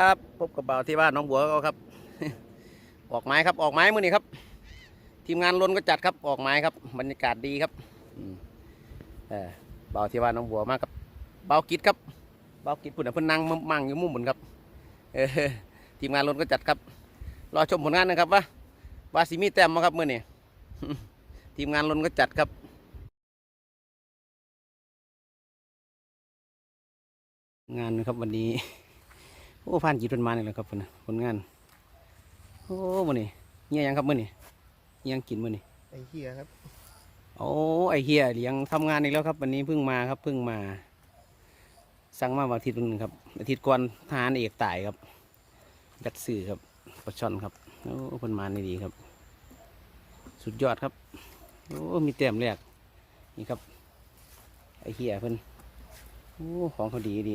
ครับพบกับบ่าวที่บ้านน้องบัวเขาครับ ออกไม้ครับออกไม้มื่อนี้ครับ ทีมงานลนก็จัดครับออกไม้ครับบรรยากาศดีครับเออบ่าวที่บ้านน้องบัวมากครับเบ่าวกิดครับเบ่าวกิดพุ่นเพิ่นนั่งมั่งอยู่มุมบนครับเออทีมงานลนก็จัดครับรอชมผลงานนะครับว่าว่าสิมีแต้มมาครับมื่อนี้ทีมงานลนก็จัดครับงานนะครับวันนี้ โอ้ผ่านจีตนมาเนี่ยแหละครับพุ่นน่ะผลงาน โอ้มื่อนี้เงี้ยยังครับมื่อนี้เงี้ยงกินมื่อนี้ไอ้เหี้ยครับโอ้ไอเฮียเลี้ยงทำงานอีกแล้วครับ วันนี้เพิ่งมาครับเพิ่งมา สั่งมาวันอาทิตย์หนึงครับอาทิตย์ก่อนทหารเอกตายครับยัดสื่อครับปลาช่อนครับโอ้เพิ่นมาในดีครับ สุดยอดครับโอ้มีแต้มแรกนี่ครับไอเฮียเพิ่นโอ้ของเขาดีดี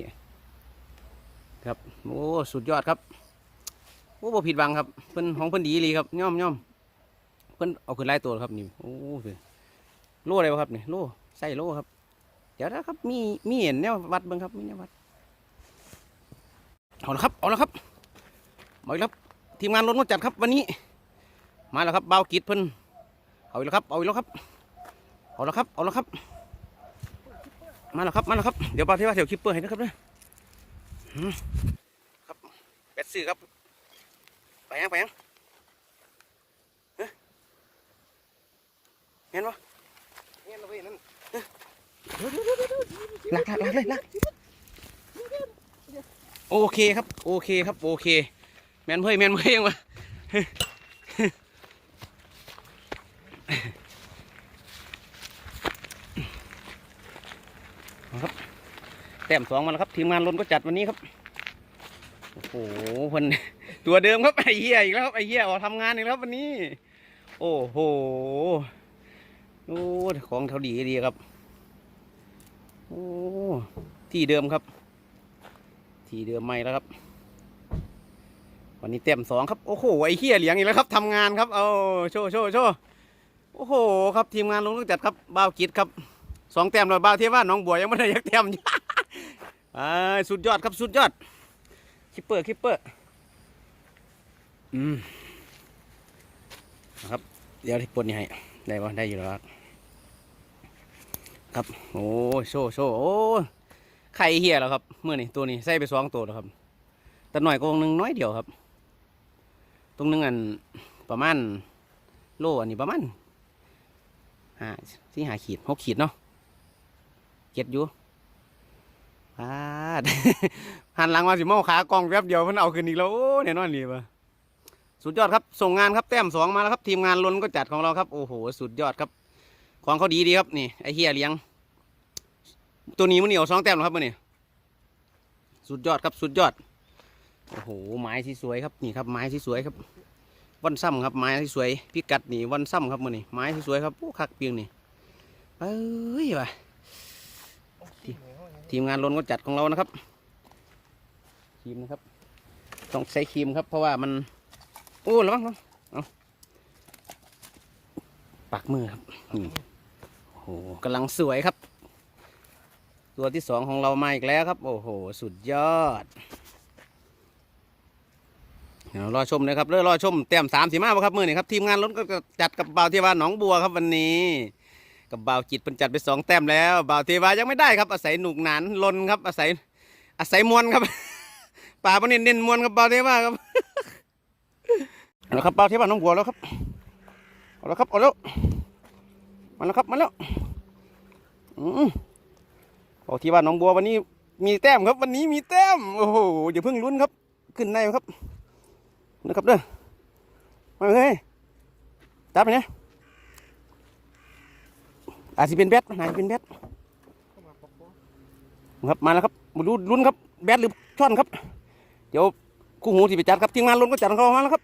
ครับโอ้สุดยอดครับโอ้บ่ผิดหวังครับเพิ่นของเพิ่นดีเลยครับย่อมย่อมเพิ่นเอาขึ้นไล่ตัวครับนี่โอ้เพิ่นโล่อะไรวะครับนี่โล่ใส่โล่ครับ เดี๋ยวนะครับมีมีเห็นแนววัดบ้างครับมีแนววัดเอาละครับเอาละครับมาอีกแล้วครับทีมงานรถมาจัดครับวันนี้ มาแล้วครับเบากิดเพิ่นเอาอีกแล้วครับเอาอีกแล้วครับเอาละครับเอาละครับ มาแล้วครับมาแล้วครับเดี๋ยวบาเทว่าเดี๋ยวคลิปเปอร์ให้นะครับเนี่ย ครับเป็ดซื้อครับ ไปยังไปยังเฮ้ยเห็นปะเนี่ยเราไปนั่นลักลักลักเลยลักโอเคครับ โอเคครับ โอเค แมนเพ่ยแมนเพ่ยยังวะเอาครับ แต้มสองมาแล้วครับ ทีมงานลนก็จัดวันนี้ครับ โอ้โหเพิ่นตัวเดิมครับไอ้เหี้ยอีกแล้วครับไอ้เหี้ยออกทำงานอีกแล้ววันนี้ โอ้โหโอ้ของเท่าดีดีครับ โอ้ที่เดิมครับ ที่เดิมไม่แล้วครับ วันนี้เต็มสองครับ โอ้โห ไอ้เฮียเหลียงอีกแล้วครับทำงานครับ เอาโชว์โชว์โชว์โอ้โห ครับทีมงานลงต้องจัดครับบ้าวกิดครับสองแต้มเลยบ้าวเทียว่าน้องบัวยังไม่ได้ยักแต้มอ่าสุดยอดครับสุดยอด คิปเปอร์คิปเปอร์อืมนะครับ เดี๋ยวที่ปนนี่ให้ ได้ปะได้อยู่แล้วครับครับ โอ้โชว์โชว์โอ้ไข่เหี้ยแล้วครับเมื่อนี่ตัวนี้ใส่ไปสองตัวแล้วครับ แต่หน่อยก็หนึ่งน้อยเดียวครับ ตรงนึงอันประมาณโลอันนี้ประมาณห้าสี่หาขีดหกขีดเนาะเก็ดอยู่ พาดหันหลังมาสิเมาขากองแป๊บเดียวมันเอาขึ้นอีกแล้วโอ้เนี่ยนอนดีปะสุดยอดครับ ส่งงานครับแต้มสองมาแล้วครับ ทีมงานล้นก็จัดของเราครับ โอ้โห สุดยอดครับ ของเขาดีดีครับนี่ไอเฮียเลี้ยง ตัวนี้มันเหนียวสองแต้มแล้วครับมันนี่สุดยอดครับสุดยอดโอ้โหไม้ที่สวยครับนี่ครับไม้ที่สวยครับวันซ้ำครับไม้ที่สวยพิกัดนี่วันซ้ำครับมันนี่ไม้ที่สวยครับโอ้คักเปียงนี่เอ้ยว่ะ ทีมงานลนก็จัดของเรานะครับครีมนะครับ ต้องใช้ครีมครับ เพราะว่ามันโอ้ระวังระวังเอาปากมือครับนี่โอ้โหกำลังสวยครับ ตัวที่สองของเรามาอีกแล้วครับ โอ้โห สุดยอดเดี๋ยวรอชมเลยครับเรื่อรอชมเต็มสามสีมาบ่ครับมือนี่ครับทีมงานรถก็จัดกับบ่าวเทวาหนองบัวครับวันนี้ กับบ่าวจิตเป็นจัดไปสองแต้มแล้วบ่าวเทวายังไม่ได้ครับ อาศัยหนุกหนานลนครับอาศัยอาศัยมวลครับป่าปนเน้นเน้นมวลครับบ่าวเทวาครับเอาละครับบ่าวเทวาหนองบัวแล้วครับเอาละครับเอาแล้วมาแล้วครับมาแล้วอืมบอกที่ว่าน้องบัววันนี้มีแต้มครับ วันนี้มีแต้มโอ้โหอย่าเพิ่งลุ้นครับ ขึ้นได้ครับนะครับเด้อมาเลยจับไปเนี่ย อาจจะเป็นแบทนายเป็นแบทเข้ามาปอกปอกครับมาแล้วครับมาดูลุ้นครับแบทหรือช่อนครับ เดี๋ยวคู่หูที่ไปจัดครับทีมงานลุ้นก็จัดของเขามาแล้วครับ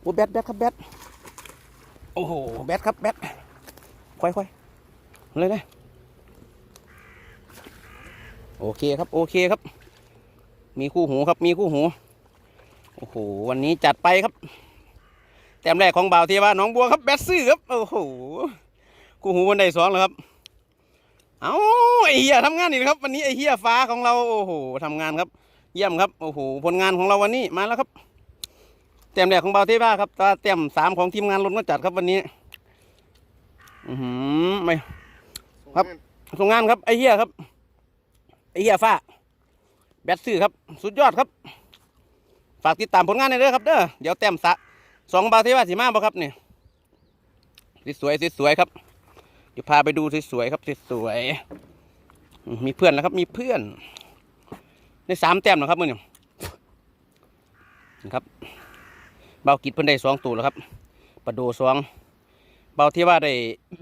โอ้แบทแบทครับแบทโอ้โหแบทครับแบทค่อยๆเลยเลยโอเคครับโอเคครับ มีคู่หูครับมีคู่หูโอ้โหวันนี้จัดไปครับ แต้มแรกของบ่าวเทวาหนองบัวครับแบทซื้อครับ โอ้โหคู่หูวันใดสองแล้วครับ เอาไอเฮียทำงานอีกแล้วครับ วันนี้ไอเฮียฟ้าของเราโอ้โหทำงานครับ เยี่ยมครับโอ้โหผลงานของเราวันนี้มาแล้วครับแต้มแรกของเบาเทบ้าครับตาแต้มสามของทีมงานรถก็จัดครับวันนี้ อือหือไม่ครับส่งงานครับไอเฮียครับไอเฮียฟ้า แบตซื้อครับ สุดยอดครับ ฝากติดตามผลงานในอยเด้อครับเด้อเดี๋ยวแต้มสะ สองเบาเทบ้าสีมาบ่ครับเนี่ยสวยๆสวยครับเดี๋ยวพาไปดูสวยๆครับสวยๆมีเพื่อนแล้วครับ มีเพื่อนได้สามแต้มแล้วครับมื่อนี่ครับเบากิดเพิ่นได้สองตัวแล้วครับปลาโดสองเบาที่ว่าได้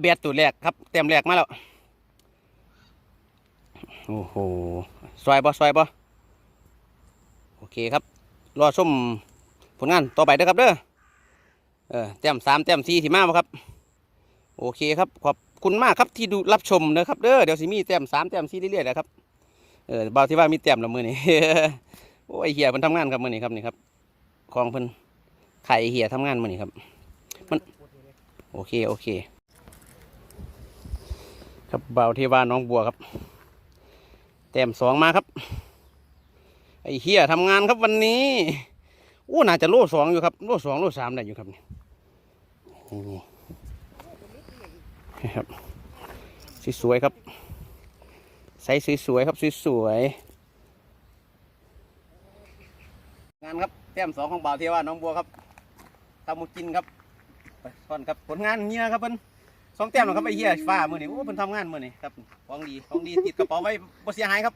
เบียดตัวแรกครับแต้มแรกมาแล้วโอ้โหซอยบ่ซอยบ่โอเคครับ รอชมผลงานต่อไปเด้อครับเด้อ เออแต้มสามแต้มสี่ที่มาบ่ครับ โอเคครับ ขอบคุณมากครับที่ดูรับชมนะครับเด้อเดี๋ยวสิมีแต้มสามแต้มสี่เรื่อยๆนะครับเออเบาที่ว่ามีแต้มละมือนี่โอ้ยเหี้ยเพิ่นทำงานครับมือนี่ครับนี่ครับของเพิ่นไข่เหียทำงานมานี่ครับ มันโอเคโอเค ครับเบาวเทวาน้องบัวครับ แต้มสองมาครับไอเหี่ยทำงานครับวันนี้โอ้น่าจะโลสองอยู่ครับโลสองโลสามได้อยู่ครับนี่ นี่นี่ครับสวยๆครับใส่สวยๆครับสวยๆงานครับแต้มสองของบ่าวเทวาน้องบัวครับตามุกินครับไปก่อนครับผลงานเงี้ยครับเพิ่นสองแต้มแล้วครับไอ้เหี้ยฟ้ามือนี่โอ้เพิ่นทำงานมือนี่ครับของดีของดีติดกระเป๋าไว้บ่เสียหายครับ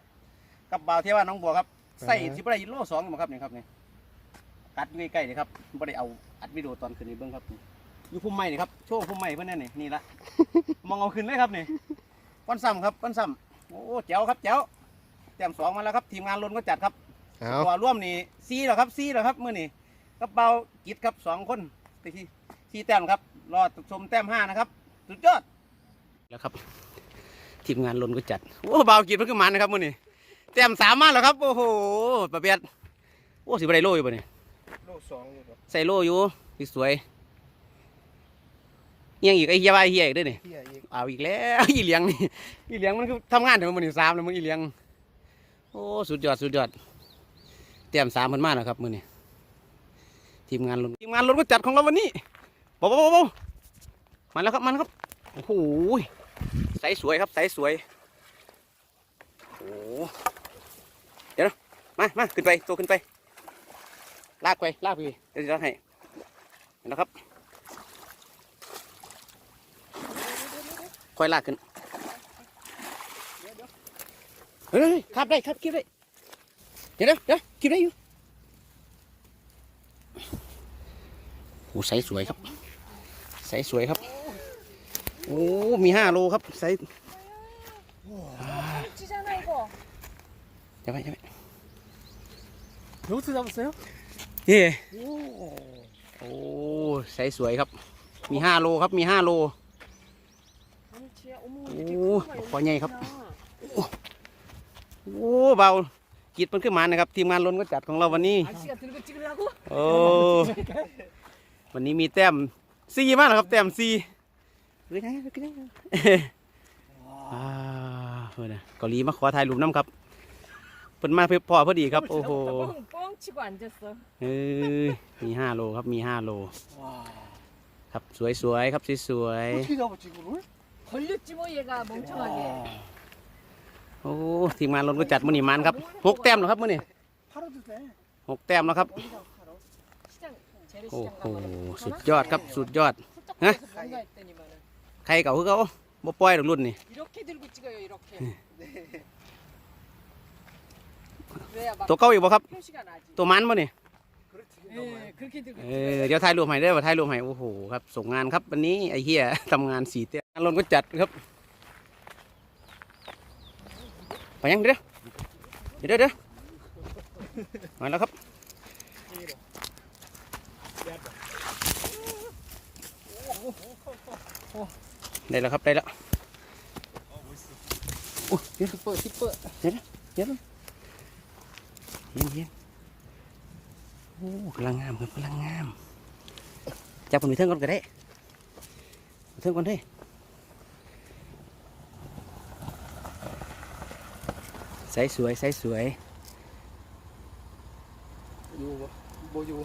กับบ่าวเทว่าน้องบัวครับใส่สิบ่ได้โลสองอยู่บ่ครับนี่ครับนี่กัดอยู่ใกล้ๆนี่ครับบ่ได้เอาอัดวิดีโอตอนขึ้นนี่เบิ่งครับ อยู่พุ่มไม้นี่ครับโชว์พุ่มไม้เพิ่นนั่นนี่นี่ละ มองเอาขึ้นเลยครับนี่ก้อนซ้ำครับก้อนซ้ำโอ้แจ๋วครับแจ๋วแต้มสองมาแล้วครับทีมงานล้นก็จัดครับเอาตัวร่วมนี่ซีเหรอครับซีเหรอครับมื่อนี่กระเป๋ากิดครับสองคนไปที่ซีแต้มครับ รอชมแต้มห้านะครับ สุดยอดแล้วครับ ทีมงานลนก็จัดโอ้เบากิดเพิ่งขึ้นมานะครับมื่อนี่แต้มสามมาแล้วครับ โอ้โหประเบียดโอ้สิบไรโลอยู่บ่เนี่ยโลสองอยู่ครับใส่โลอยู่สวยเอี ยงอีกไอ้เหี้ยว่าไอ้เหี้ยอีกด้วยนี่เที่ยอีกเอาอีกแล้วอีเหลียงนี่อีเหลียงมันคือทำงานถึงมันนี่สามแล้วมึงอีเหลียงโอ้สุดยอดสุดยอดเตรียมสามพันมากนะครับมือนี่ทีมงานรถทีมงานรถก็จัดของเราวันนี้บอบอบอบมาแล้วครับมันครับโอ้โหใสสวยครับใสสวยโอ้โหเดี๋ยวนะมามาขึ้นไปตัวขึ้นไป ลากไปลากไปเดี๋ยวจะลากให้เห็นแล้วครับ ค่อยลากขึ้นเฮ้ยครับได้ครับเก็บได้ เดี๋ยวเดี๋ยวเก็บได้อยู่โอ้ไซสสวยครับใสสวยครับ โอ้ มีห้าโลครับไซส์จะไปจะไปรูสึกยังไงเย่โอ้ไซสสวยครับ มีห้าโลครับ มีห้าโล โอ้ขอใหญ่ครับ โอ้เบากีดมันขึ้นมานะครับ ทีมงานล้นก็จัดของเราวันนี้โอ้วันนี้มีแต้มซีมากนะครับ แต้มสี่ดูนะดูนะอ่าเพื่อนเกาหลีมาขอถ่ายรูปน้ำครับเพิ่นมาเพื่อพอพอดีครับ โอ้โหเออมีห้าโลครับมีห้าโล ครับสวยๆครับสวยๆ 걸? 걸렸지 뭐 얘가 멍청하게. ๆโอ้ ทีมงานล้นก็จัดมื้อนี้มันครับหกแต้มแล้วครับมื้อนี้ 팔아도 돼 หกแต้มแล้วครับ 여기다 팔아 시장 재래시장 โอ้โห 가면 สุดยอดครับ สุดยอด에? 훌쩍 뭔가 했더니만은 ใครเก่าคือเขาบ่ปล่อยดอกรุ่นนี่ 이렇게 들고 찍어요 이렇게. 그래야 막 ตัวเก่าอีกบ่ครับ 표시가 나지. ตัวมันบ่นี่ เดี๋ยวถ่ายรวมให้ได้ว่าถ่ายรวมให้โอ้โหครับ ส่งงานครับวันนี้ไอ้เหี้ย ทำงานสีเตี้ยงาลนก็จัดครับ ไปยังเด้อเดี๋ยวเด้อมาแล้วครับ ได้แล้วครับ ได้แล้ว จับผมไปเทิงก่อนก็ได้ไปเทิงก่อนเด้ใส่สวยใส่สวยอยู่บ่บ่อยู่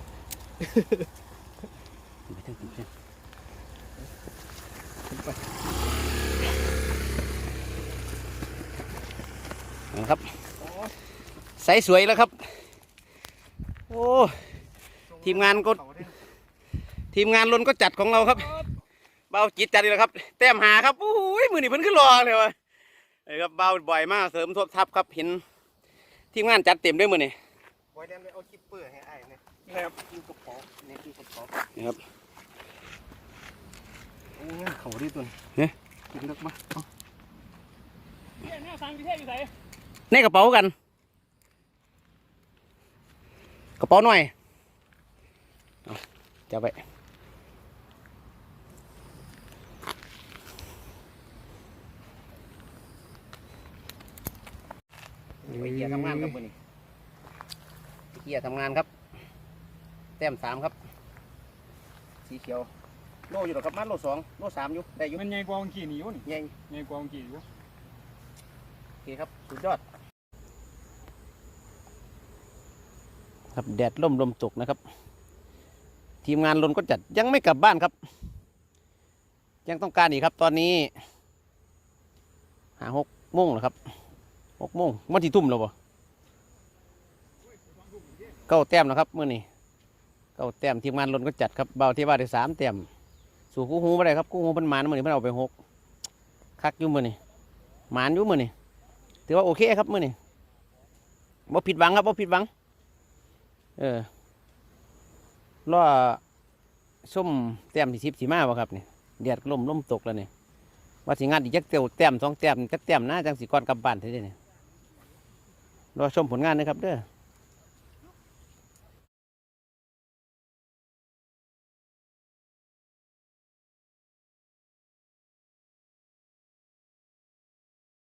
ไปถึงถึงถึงขึ้นไปนะครับใสสวยแล้วครับ โอ้ทีมงานก็เขาเนี่ย ทีมงานลนก็จัดของเราครับ เบาจิตจัดเลยครับ แต้มหาครับโอ้ยมือนี่เพิ่นขึ้นรอเลยวะเอ้ยครับเบาบ่อยมากเสริมทบทับครับเห็นทีมงานจัดเต็มด้วยมือนี่ไว้แดนไปเอาคิปเปอร์ให้ไอ้เนี่ยนะครับอยู่กระเป๋าเนี่ยอยู่กระเป๋านี่ครับโอ้ยเขาดิตัวนี้เฮ้ยกินเลิกมาเอาเนี่ยเนี่ยสั่งพิเศษอยู่ไหนในกระเป๋ากัน กระเป๋าหน่อย เอาจะไป ไปเกียร์ทำงานครับมือนี่ไปเกียร์ทำงานครับ แต้มสามครับ สีเขียวโลอยู่หรอครับมันโลสองโลสามอยู่ได้อยู่มันใหญ่กว่าเมื่อกี้นี่อยู่นี่ใหญ่ใหญ่กว่าเมื่อกี้อยู่โอเคครับสุดยอด ครับแดดล่มลมตกนะครับ ทีมงานลนก็จัดยังไม่กลับบ้านครับ ยังต้องการอีกครับตอนนี้หาหกโมงแล้วครับ หกโมงมันที่ทุ่มแล้วบ่เก้าแต้มแล้วครับเมื่อนี้เก้าแต้มทีมงานลนก็จัดครับเบาที่ว่าได้สามแต้มสู่คู่หูไม่ได้ครับคู่หูมันหมานมื่อนี้มันเอาไปหกคักอยู่มื่อนี้หมานอยู่มื่อนี้ถือว่าโอเคครับเมื่อนี้บ่ผิดหวังครับบ่ผิดหวัง เออรอส้มแต้มที่สิบสีมาบ่ครับเนี่ยแดดลมลมตกแล้วเนี่ยว่าสิงานอีกจักเตียวแต้มสองแต้มจักแต้มนะจังสีก่อนกลับบ้านเท่านี้เนี่ย รอชมผลงานนะครับเด้อ